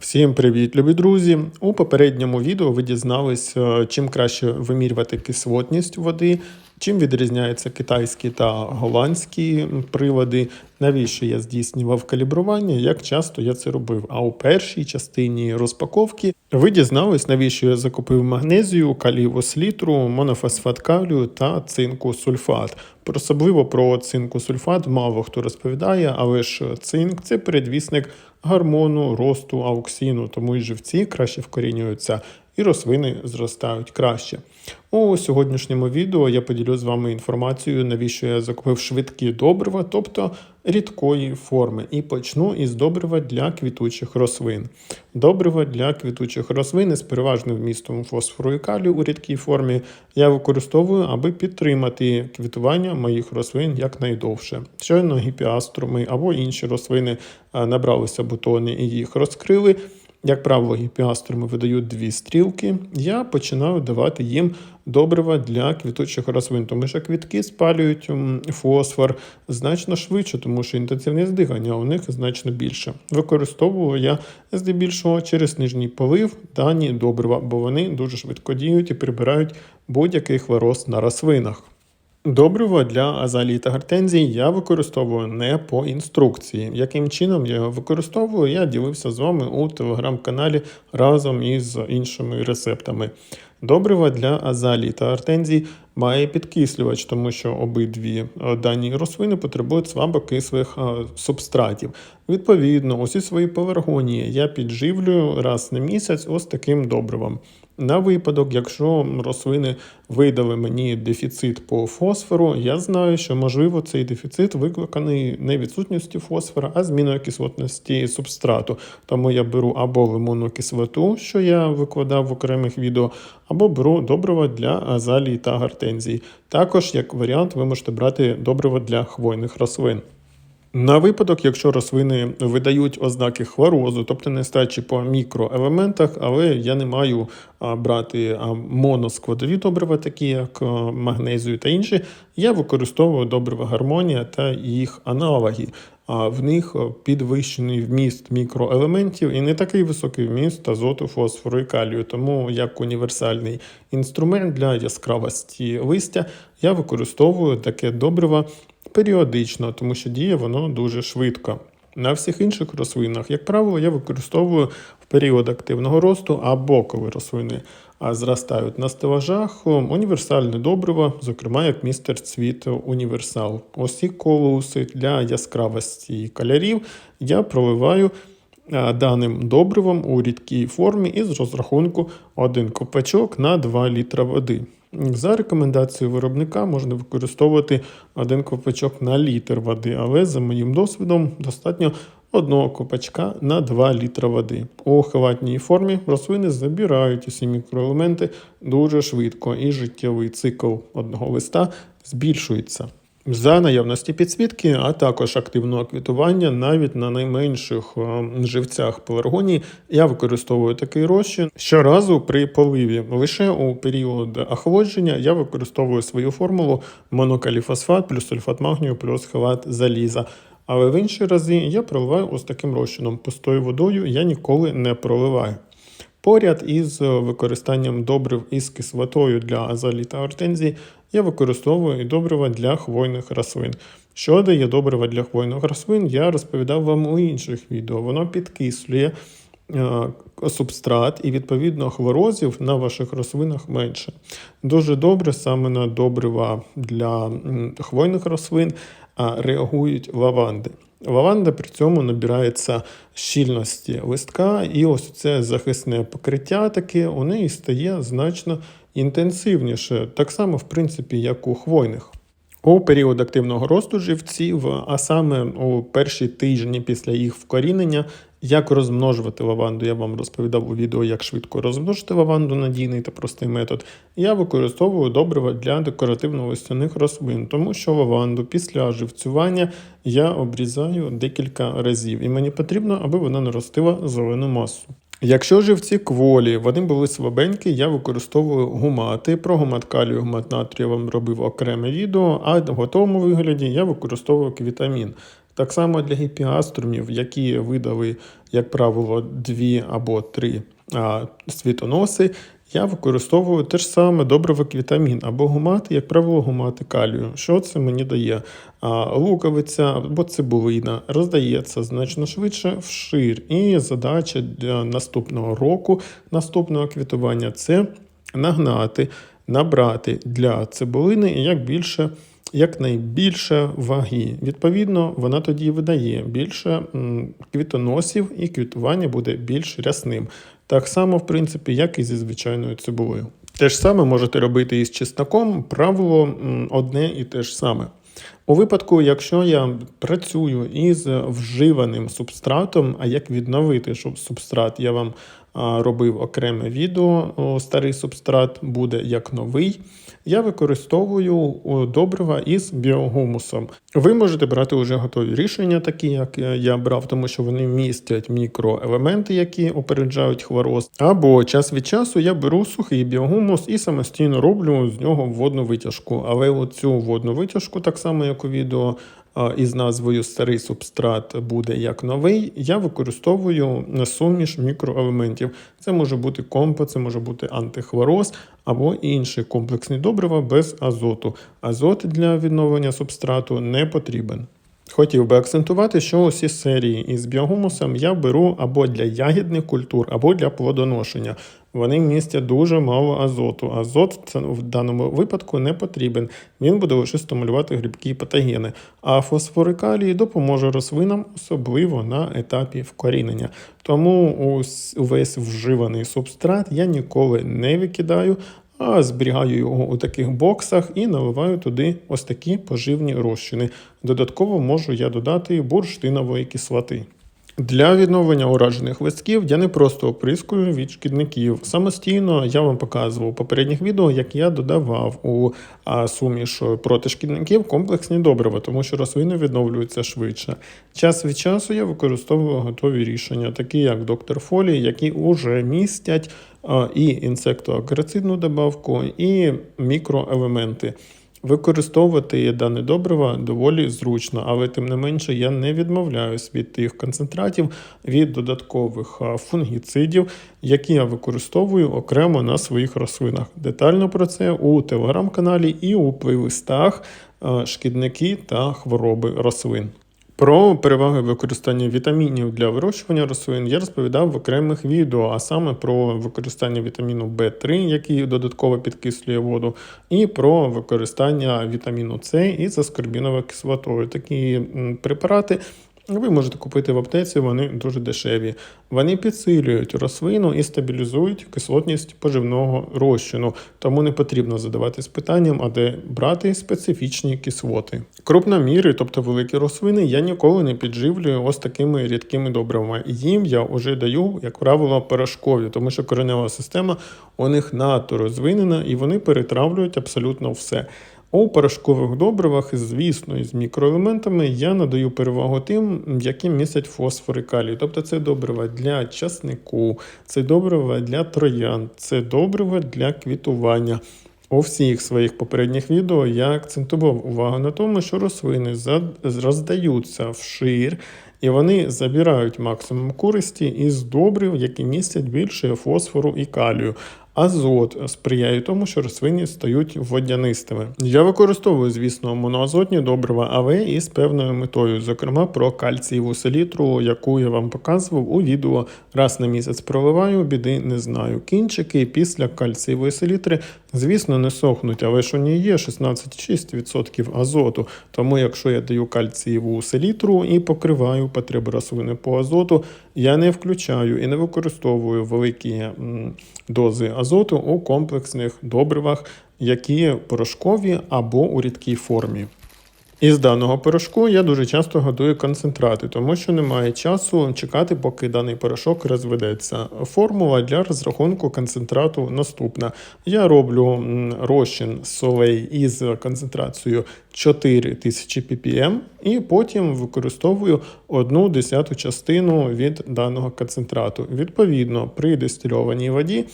Всім привіт, любі друзі! У попередньому відео ви дізнались, е, чим краще вимірювати кислотність води, чим відрізняються китайські та голландські прилади, навіщо я здійснював калібрування, як часто я це робив. А у першій частині розпаковки ви дізнались, навіщо я закупив магнезію, калію селітру, монофосфат калію та цинку сульфат. Особливо про цинку сульфат мало хто розповідає, але ж цинк це передвісник гормону, росту, ауксіну, тому і живці краще вкорінюються і рослини зростають краще. У сьогоднішньому відео я поділю з вами інформацією, навіщо я закупив швидкі добрива, тобто рідкої форми, і почну із добрива для квітучих рослин. Добрива для квітучих рослин із переважним вмістом фосфору і калію у рідкій формі я використовую, аби підтримати квітування моїх рослин якнайдовше. Щойно гіпіаструми або інші рослини набралися бутони і їх розкрили. Як правило, гіпіаструми видають дві стрілки. Я починаю давати їм добрива для квітучих рослин, тому що квітки спалюють фосфор значно швидше, тому що інтенсивність дихання у них значно більше. Використовую я здебільшого через нижній полив дані добрива, бо вони дуже швидко діють і прибирають будь-який хворост на рослинах. Добриво для азалії та гортензії я використовую не по інструкції. Яким чином я його використовую, я ділився з вами у телеграм-каналі разом із іншими рецептами. Добрива для азалії та гортензій має підкислювач, тому що обидві е, дані рослини потребують слабокислих е, субстратів. Відповідно, усі свої пеларгонії я підживлюю раз на місяць ось таким добривом. На випадок, якщо рослини видали мені дефіцит по фосфору, я знаю, що можливо цей дефіцит викликаний не відсутністю фосфора, а зміною кислотності субстрату. Тому я беру або лимонну кислоту, що я викладав в окремих відео, або беру добриво для азалії та гортензії. Також, як варіант, ви можете брати добриво для хвойних рослин. На випадок, якщо рослини видають ознаки хворозу, тобто нестачі по мікроелементах, але я не маю брати моноскладові добрива, такі як магнезію та інші, я використовую добрива гармонія та їх аналоги. А в них підвищений вміст мікроелементів і не такий високий вміст азоту, фосфору і калію. Тому як універсальний інструмент для яскравості листя я використовую таке добриво періодично, тому що діє воно дуже швидко. На всіх інших рослинах, як правило, я використовую в період активного росту або коли рослини зростають на стелажах, універсальне добриво, зокрема як містер цвіт універсал. Ось колуси для яскравості кольорів я проливаю даним добривом у рідкій формі із розрахунку 1 копачок на 2 літра води. За рекомендацією виробника можна використовувати один копачок на літр води, але за моїм досвідом достатньо одного копачка на 2 літра води. У халатній формі рослини забирають усі мікроелементи дуже швидко, і життєвий цикл одного листа збільшується. За наявності підсвітки, а також активного квітування навіть на найменших е, живцях пеларгонії я використовую такий розчин щоразу при поливі. Лише у період охолодження я використовую свою формулу монокаліфосфат плюс сульфат магнію плюс халат заліза. Але в інші рази я проливаю ось таким розчином. Пустою водою я ніколи не проливаю. Поряд із використанням добрив із кислотою для азалії та гортензії я використовую і добрива для хвойних рослин. Що дає добрива для хвойних рослин, я розповідав вам у інших відео. Воно підкислює е, субстрат і, відповідно, хворозів на ваших рослинах менше. Дуже добре саме на добрива для хвойних рослин реагують лаванди. Лаванда при цьому набирається щільності листка, і ось це захисне покриття таке у неї стає значно інтенсивніше, так само, в принципі, як у хвойних. У період активного росту живців, а саме у перші тижні після їх вкорінення, як розмножувати лаванду, я вам розповідав у відео, як швидко розмножити лаванду, надійний та простий метод. Я використовую добрива для декоративно-листяних рослин, тому що лаванду після живцювання я обрізаю декілька разів, і мені потрібно, аби вона наростила зелену масу. Якщо живці кволі, вони були слабенькі, я використовую гумати. Про гумат калію, гумат натрію я вам робив окреме відео, а в готовому вигляді я використовую квітамін. Так само для гіпіаструмів, які видали, як правило, дві або три світоноси, я використовую те ж саме добриво вітамін або гумати, як правило, гумати калію. Що це мені дає? Луковиця або цибулина роздається значно швидше вшир. І задача для наступного року, наступного квітування це нагнати, набрати для цибулини як більше. Якнайбільше ваги. Відповідно, вона тоді видає більше квітоносів, і квітування буде більш рясним. Так само, в принципі, як і зі звичайною цибулею. Те ж саме можете робити і з чесноком, правило одне і те ж саме. У випадку, якщо я працюю із вживаним субстратом, а як відновити щоб субстрат, я вам робив окреме відео. Старий субстрат буде як новий. Я використовую добрива із біогумусом. Ви можете брати вже готові рішення, такі як е, я брав, тому що вони містять мікроелементи, які опереджають хворост. Або час від часу я беру сухий біогумус і самостійно роблю з нього водну витяжку. Але оцю водну витяжку, так само як у відео, із назвою Старий субстрат буде як новий, я використовую суміш мікроелементів. Це може бути компо, це може бути антихвороз або інші комплексні добрива без азоту. Азот для відновлення субстрату не потрібен. Хотів би акцентувати, що усі серії із біогумусом я беру або для ягідних культур, або для плодоношення. Вони містять дуже мало азоту. Азот це в даному випадку не потрібен. Він буде лише стимулювати грибкі і патогени. А фосфори калій допоможе рослинам, особливо на етапі вкорінення. Тому увесь вживаний субстрат я ніколи не викидаю. А зберігаю його у таких боксах і наливаю туди ось такі поживні розчини. Додатково можу я додати бурштинової кислоти. Для відновлення уражених листків я не просто оприскую від шкідників. Самостійно я вам показував у попередніх відео, як я додавав у суміш проти шкідників комплексні добрива, тому що рослини відновлюються швидше. Час від часу я використовую готові рішення, такі як доктор Фолі, які вже містять і інсектоакарицидну добавку, і мікроелементи. Використовувати дане добриво доволі зручно, але тим не менше я не відмовляюсь від тих концентратів від додаткових фунгіцидів, які я використовую окремо на своїх рослинах. Детально про це у телеграм-каналі і у плейлистах шкідники та хвороби рослин. Про переваги використання вітамінів для вирощування рослин я розповідав в окремих відео, а саме про використання вітаміну В3, який додатково підкислює воду, і про використання вітаміну С із аскорбіновою кислотою. Такі препарати ви можете купити в аптеці, вони дуже дешеві. Вони підсилюють рослину і стабілізують кислотність поживного розчину, тому не потрібно задаватись питанням, а де брати специфічні кислоти. Крупноміри, тобто великі рослини, я ніколи не підживлюю ось такими рідкими добривами. Їм я вже даю, як правило, порошкові, тому що коренева система у них надто розвинена і вони перетравлюють абсолютно все. У порошкових добривах, звісно, із мікроелементами я надаю перевагу тим, які містять фосфор і калій. Тобто це добрива для часнику, це добрива для троян, це добрива для квітування. У всіх своїх попередніх відео я акцентував увагу на тому, що рослини роздаються вшир, і вони забирають максимум користі із добрив, які містять більше фосфору і калію. Азот сприяє тому, що рослини стають водянистими. Я використовую, звісно, моноазотні добрива, АВ із певною метою, зокрема про кальцієву селітру, яку я вам показував у відео раз на місяць проливаю, біди не знаю. Кінчики після кальцієвої селітри, звісно, не сохнуть, але ж у ній є 16,6% азоту. Тому, якщо я даю кальцієву селітру і покриваю потреби рослини по азоту, я не включаю і не використовую великі дози азоту у комплексних добривах, які порошкові або у рідкій формі. Із даного порошку я дуже часто готую концентрати, тому що немає часу чекати, поки даний порошок розведеться. Формула для розрахунку концентрату наступна. Я роблю розчин солей із концентрацією 4000 ppm і потім використовую одну десяту частину від даного концентрату. Відповідно, при дистильованій воді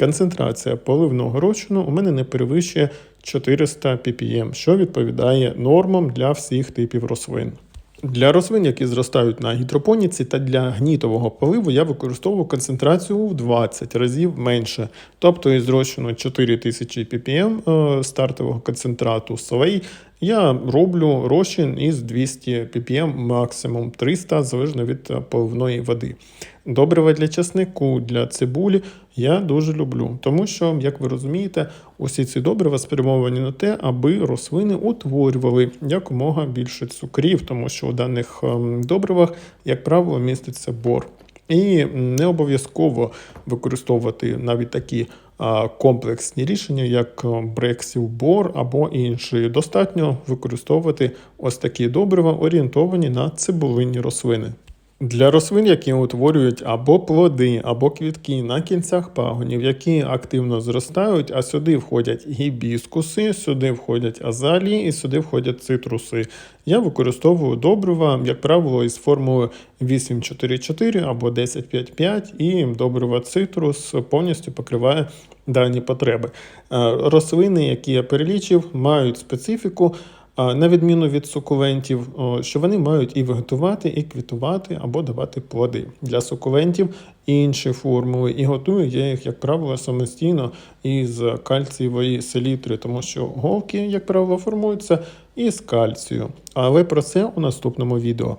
концентрація поливного розчину у мене не перевищує 400 ppm, що відповідає нормам для всіх типів рослин. Для рослин, які зростають на гідропоніці та для гнітового поливу, я використовую концентрацію в 20 разів менше. Тобто із розчину 4000 ppm стартового концентрату солей я роблю розчин із 200 ppm максимум 300, залежно від е, поливної води. Добрива для часнику, для цибулі я дуже люблю, тому що, як ви розумієте, усі ці добрива спрямовані на те, аби рослини утворювали якомога більше цукрів, тому що у даних ем, добривах, як правило, міститься бор. І не обов'язково використовувати навіть такі комплексні рішення, як брексів бор або інші. Достатньо використовувати ось такі добрива, орієнтовані на цибулинні рослини. Для рослин, які утворюють або плоди, або квітки на кінцях пагонів, які активно зростають, а сюди входять гібіскуси, сюди входять азалії і сюди входять цитруси. Я використовую добрива, як правило, із формулою 844 або 1055, і добрива цитрус повністю покриває дані потреби. Е, Рослини, які я перелічив, мають специфіку. На відміну від сукулентів, що вони мають і вегетувати, і квітувати або давати плоди. Для сукулентів інші формули, і готую я їх, як правило, самостійно із кальцієвої селітри, тому що голки, як правило, формуються із кальцію. Але про це у наступному відео.